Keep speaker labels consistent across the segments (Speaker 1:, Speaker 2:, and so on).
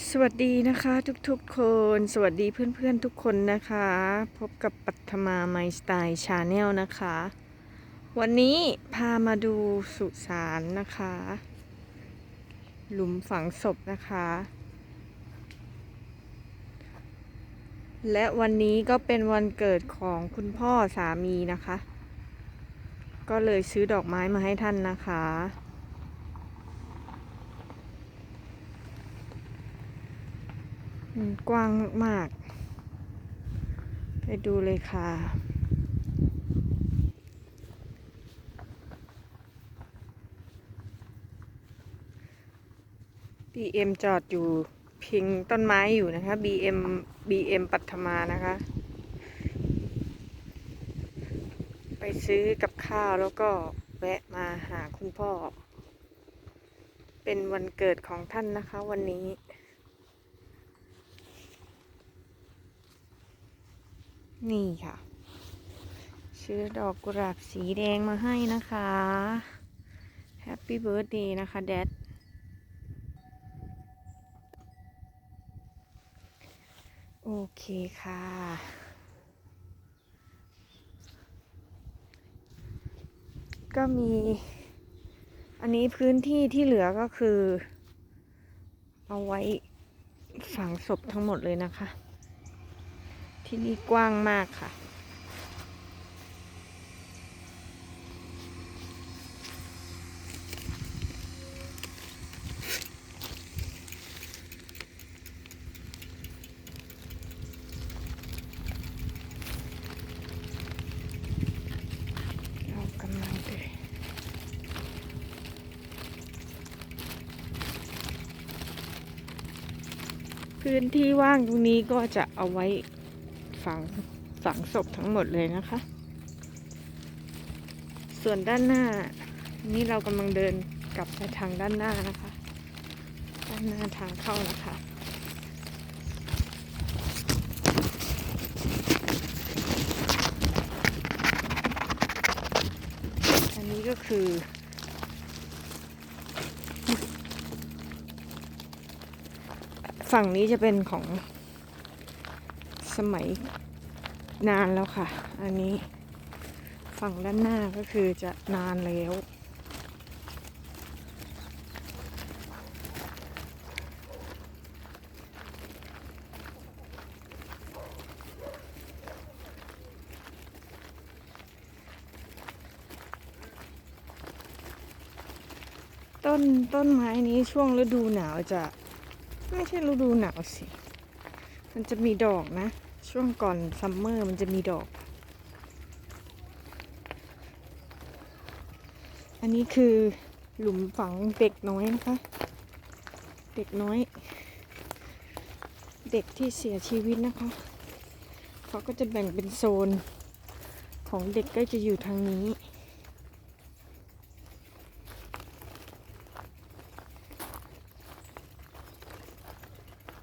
Speaker 1: สวัสดีนะคะทุกๆคน สวัสดีเพื่อนๆทุกคนนะคะ พบกับปัทมาไมสไตล์ชาแนลนะคะ วันนี้พามาดูสุสานนะคะ หลุมฝังศพนะคะ และวันนี้ก็เป็นวันเกิดของคุณพ่อสามีนะคะ ก็เลยซื้อดอกไม้มาให้ท่านนะคะ มันกว้างมาก ๆ ไปดูเลยค่ะ BM จอดอยู่พิงต้นไม้อยู่นะคะ BM BM ปัทมานะคะ ไปซื้อกับข้าวแล้วก็แวะมาหาคุณพ่อ เป็นวันเกิดของท่านนะคะวันนี้ นี่ค่ะซื้อดอกกุหลาบสีแดงมาให้นะคะ Happy Birthday นะคะแดดโอเคค่ะ ก็มี อันนี้พื้นที่ที่เหลือก็คือ เอาไว้ฝังศพทั้งหมดเลยนะคะ ที่นี่กว้างมากค่ะ เรากำลังเดินพื้นที่ว่างตรงนี้ก็จะเอาไว้ ฝังฝังศพทั้งหมดเลยนะคะ ส่วนด้านหน้า นี่เรากำลังเดินกลับไปทางด้านหน้านะคะ ด้านหน้าทางเข้านะคะอันนี้ก็คือ ฝั่งนี้จะเป็นของ สมัยนานแล้วค่ะ อันนี้ฝั่งด้านหน้าก็คือจะนานแล้ว ต้นต้นไม้นี้ช่วงฤดูหนาวจะ ไม่ใช่ฤดูหนาวสิ มันจะมีดอกนะ ช่วงก่อนซัมเมอร์มันจะมีดอก อันนี้คือหลุมฝังเด็กน้อยนะคะ เด็กน้อย เด็กที่เสียชีวิตนะคะเขาก็จะแบ่งเป็นโซน ของเด็กก็จะอยู่ทางนี้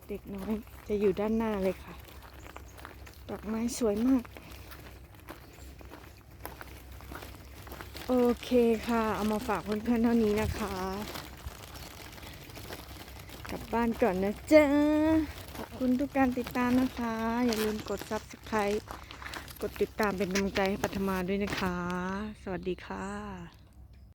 Speaker 1: เด็กน้อย จะอยู่ด้านหน้าเลยค่ะ ดอกไม้สวยมาก โอเคค่ะ เอามาฝากเพื่อนๆเท่านี้นะคะ กลับบ้านก่อนนะจ๊ะ ขอบคุณทุกการติดตามนะคะ อย่าลืมกด subscribe กดติดตามเป็นกำลังใจให้ปัทมาด้วยนะคะ สวัสดีค่ะ